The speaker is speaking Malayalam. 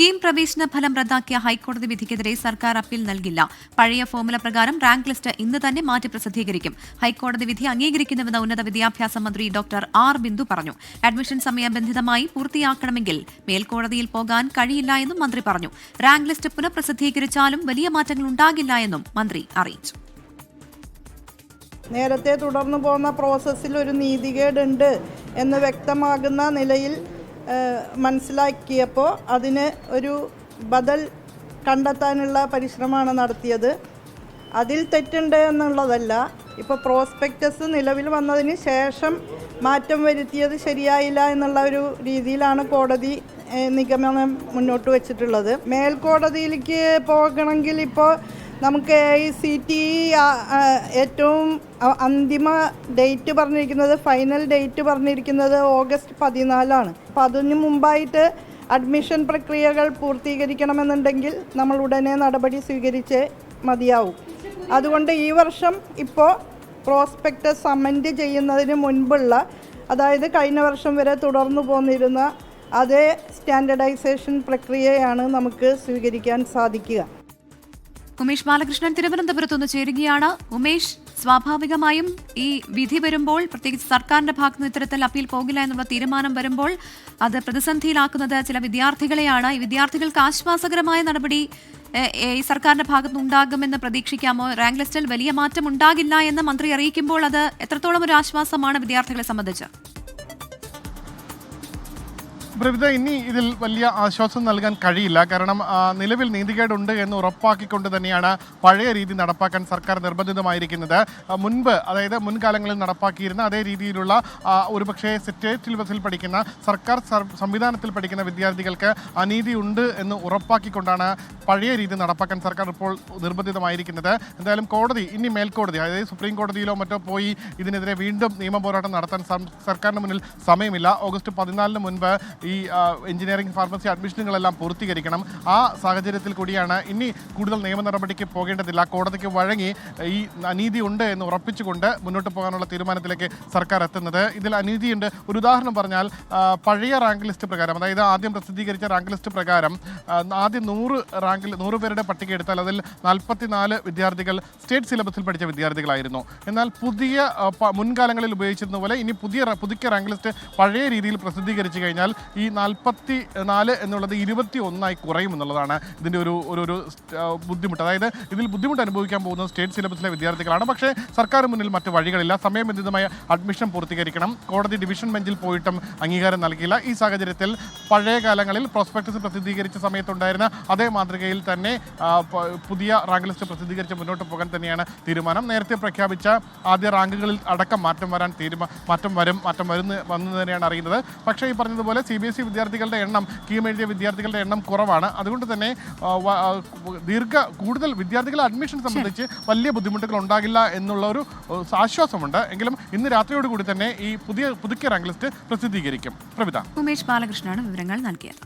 സ്കീം പ്രവേശന ഫലം റദ്ദാക്കിയ ഹൈക്കോടതി വിധിക്കെതിരെ സർക്കാർ അപ്പീൽ നൽകില്ല. പഴയ ഫോർമുല പ്രകാരം റാങ്ക് ലിസ്റ്റ് ഇന്ന് തന്നെ മാറ്റി പ്രസിദ്ധീകരിക്കും. ഹൈക്കോടതി വിധി അംഗീകരിക്കുന്നുവെന്ന് ഉന്നത വിദ്യാഭ്യാസ മന്ത്രി ഡോക്ടർ ആർ. ബിന്ദു പറഞ്ഞു. അഡ്മിഷൻ സമയബന്ധിതമായി പൂർത്തിയാക്കണമെങ്കിൽ മേൽക്കോടതിയിൽ പോകാൻ കഴിയില്ല എന്നും മന്ത്രി പറഞ്ഞു. റാങ്ക് ലിസ്റ്റ് പുനഃപ്രസിദ്ധീകരിച്ചാലും വലിയ മാറ്റങ്ങൾ ഉണ്ടാകില്ല എന്നും മന്ത്രി അറിയിച്ചു. നേരത്തെ തുടർന്നു പോകുന്ന പ്രോസസ്സിൽ ഒരു നീതികേടുണ്ട് എന്ന് വ്യക്തമാകുന്ന നിലയിൽ മനസ്സിലാക്കിയപ്പോൾ അതിന് ഒരു ബദൽ കണ്ടെത്താനുള്ള പരിശ്രമമാണ് നടത്തിയത്. അതിൽ തെറ്റുണ്ട് എന്നുള്ളതല്ല ഇപ്പോൾ പ്രോസ്പെക്റ്റസ് നിലവിൽ വന്നതിന് ശേഷം മാറ്റം വരുത്തിയത് ശരിയായില്ല എന്നുള്ള ഒരു രീതിയിലാണ് കോടതി നിഗമനം മുന്നോട്ട് വെച്ചിട്ടുള്ളത്. മേൽക്കോടതിയിലേക്ക് പോകണമെങ്കിൽ ഇപ്പോൾ നമുക്ക് ഈ സി ടി ഏറ്റവും അന്തിമ ഡേറ്റ് പറഞ്ഞിരിക്കുന്നത് ഫൈനൽ ഡേറ്റ് പറഞ്ഞിരിക്കുന്നത് ഓഗസ്റ്റ് പതിനാലാണ്. അപ്പോൾ അതിന് മുമ്പായിട്ട് അഡ്മിഷൻ പ്രക്രിയകൾ പൂർത്തീകരിക്കണമെന്നുണ്ടെങ്കിൽ നമ്മൾ ഉടനെ നടപടി സ്വീകരിച്ച് മതിയാവും. അതുകൊണ്ട് ഈ വർഷം ഇപ്പോൾ പ്രോസ്പെക്ടസ് സമന്റ് ചെയ്യുന്നതിന് മുൻപുള്ള അതായത് കഴിഞ്ഞ വർഷം വരെ തുടർന്നു പോന്നിരുന്ന അതേ സ്റ്റാൻഡർഡൈസേഷൻ പ്രക്രിയയാണ് നമുക്ക് സ്വീകരിക്കാൻ സാധിക്കുക. ഉമേഷ് ബാലകൃഷ്ണൻ തിരുവനന്തപുരത്ത് നിന്ന് ചേരുകയാണ്. ഉമേഷ് സ്വാഭാവികമായും ഈ വിധി വരുമ്പോൾ പ്രത്യേകിച്ച് സർക്കാരിന്റെ ഭാഗത്ത് നിന്ന് ഇത്തരത്തിൽ അപ്പീൽ പോകില്ല എന്നുള്ള തീരുമാനം വരുമ്പോൾ അത് പ്രതിസന്ധിയിലാക്കുന്നത് ചില വിദ്യാർത്ഥികളെയാണ്. ഈ വിദ്യാർത്ഥികൾക്ക് ആശ്വാസകരമായ നടപടി ഈ സർക്കാരിന്റെ ഭാഗത്ത് ഉണ്ടാകുമെന്ന് പ്രതീക്ഷിക്കാമോ? റാങ്ക് ലിസ്റ്റിൽ വലിയ മാറ്റം ഉണ്ടാകില്ല എന്ന് മന്ത്രി അറിയിക്കുമ്പോൾ അത് എത്രത്തോളം ഒരു ആശ്വാസമാണ് വിദ്യാർത്ഥികളെ സംബന്ധിച്ച്? പ്രവിത ഇനി ഇതിൽ വലിയ ആശ്വാസം നൽകാൻ കഴിയില്ല. കാരണം നിലവിൽ നീതികേടുണ്ട് എന്ന് ഉറപ്പാക്കിക്കൊണ്ട് തന്നെയാണ് പഴയ രീതി നടപ്പാക്കാൻ സർക്കാർ നിർബന്ധിതമായിരിക്കുന്നത്. മുൻപ് അതായത് മുൻകാലങ്ങളിൽ നടപ്പാക്കിയിരുന്ന അതേ രീതിയിലുള്ള ഒരുപക്ഷേ സ്റ്റേറ്റ് സിലബസിൽ പഠിക്കുന്ന സർക്കാർ സർ- സംവിധാനത്തിൽ പഠിക്കുന്ന വിദ്യാർത്ഥികൾക്ക് അനീതി ഉണ്ട് എന്ന് ഉറപ്പാക്കിക്കൊണ്ടാണ് പഴയ രീതി നടപ്പാക്കാൻ സർക്കാർ ഇപ്പോൾ നിർബന്ധിതമായിരിക്കുന്നത്. എന്തായാലും കോടതി ഇനി മേൽക്കോടതി അതായത് സുപ്രീം കോടതിയിലോ മറ്റോ പോയി ഇതിനെതിരെ വീണ്ടും നിയമപോരാട്ടം നടത്താൻ സർക്കാരിന് മുന്നിൽ സമയമില്ല. ഓഗസ്റ്റ് പതിനാലിന് മുൻപ് ആ, എഞ്ചിനീയറിംഗ് ഫാർമസി അഡ്മിഷനുകളെല്ലാം പൂർത്തീകരിക്കണം. ആ സാഹചര്യത്തിൽ കൂടിയാണ് ഇനി കൂടുതൽ നിയമ നടപടിക്ക് പോകേണ്ടതില്ല. കോടതിക്ക് വഴങ്ങി ഈ അനീതി ഉണ്ട് എന്ന് ഉറപ്പിച്ചുകൊണ്ട് മുന്നോട്ട് പോകാനുള്ള തീരുമാനത്തിലേക്ക് സർക്കാർ എത്തുന്നത്. ഇതിൽ അനീതിയുണ്ട്. ഒരു ഉദാഹരണം പറഞ്ഞാൽ പഴയ റാങ്ക് ലിസ്റ്റ് പ്രകാരം അതായത് ആദ്യം പ്രസിദ്ധീകരിച്ച റാങ്ക് ലിസ്റ്റ് പ്രകാരം ആദ്യം നൂറ് റാങ്കിൽ നൂറ് പേരുടെ പട്ടിക എടുത്താൽ അതിൽ നാൽപ്പത്തിനാല് വിദ്യാർത്ഥികൾ സ്റ്റേറ്റ് സിലബസിൽ പഠിച്ച വിദ്യാർത്ഥികളായിരുന്നു. എന്നാൽ പുതിയ മുൻകാലങ്ങളിൽ ഉപയോഗിച്ചിരുന്ന പോലെ ഇനി പുതിയ പുതുക്കിയ റാങ്ക് ലിസ്റ്റ് പഴയ രീതിയിൽ പ്രസിദ്ധീകരിച്ചു കഴിഞ്ഞാൽ ഈ നാൽപ്പത്തി നാല് എന്നുള്ളത് ഇരുപത്തി ഒന്നായി കുറയും എന്നുള്ളതാണ് ഇതിന്റെ ഒരു ഒരു ഒരു ബുദ്ധിമുട്ട്. അതായത് ഇതിൽ ബുദ്ധിമുട്ട് അനുഭവിക്കാൻ പോകുന്നത് സ്റ്റേറ്റ് സിലബസിലെ വിദ്യാർത്ഥികളാണ്. പക്ഷേ സർക്കാർ മുന്നിൽ മറ്റ് വഴികളില്ല. സമയബന്ധിതമായ അഡ്മിഷൻ പൂർത്തീകരിക്കണം. കോടതി ഡിവിഷൻ ബെഞ്ചിൽ പോയിട്ടും അംഗീകാരം നൽകിയില്ല. ഈ സാഹചര്യത്തിൽ പഴയ കാലങ്ങളിൽ പ്രോസ്പെക്ടസ് പ്രസിദ്ധീകരിച്ച സമയത്തുണ്ടായിരുന്ന അതേ മാതൃകയിൽ തന്നെ പുതിയ റാങ്ക് ലിസ്റ്റ് പ്രസിദ്ധീകരിച്ച് മുന്നോട്ട് പോകാൻ തന്നെയാണ് തീരുമാനം. നേരത്തെ പ്രഖ്യാപിച്ച ആദ്യ റാങ്കുകളിൽ അടക്കം മാറ്റം വരാൻ തീരുമാനം മാറ്റം വരും മാറ്റം വരുന്ന വന്നു തന്നെയാണ് അറിയുന്നത്. പക്ഷേ ഈ പറഞ്ഞതുപോലെ സി ബി എസ് സി വിദ്യാർത്ഥികളുടെ എണ്ണം കീം എഴുതിയ വിദ്യാർത്ഥികളുടെ എണ്ണം കുറവാണ്. അതുകൊണ്ട് തന്നെ ദീർഘ കൂടുതൽ വിദ്യാർത്ഥികളെ അഡ്മിഷൻ സംബന്ധിച്ച് വലിയ ബുദ്ധിമുട്ടുകൾ ഉണ്ടാകില്ല എന്നുള്ള ഒരു ആശ്വാസമുണ്ട്. എങ്കിലും ഇന്ന് രാത്രിയോടുകൂടി തന്നെ ഈ പുതിയ പുതുക്കിയ റാങ്ക് ലിസ്റ്റ് പ്രസിദ്ധീകരിക്കും. പ്രവിത. ഉമേഷ് ബാലകൃഷ്ണനാണ് വിവരങ്ങൾ നൽകിയത്.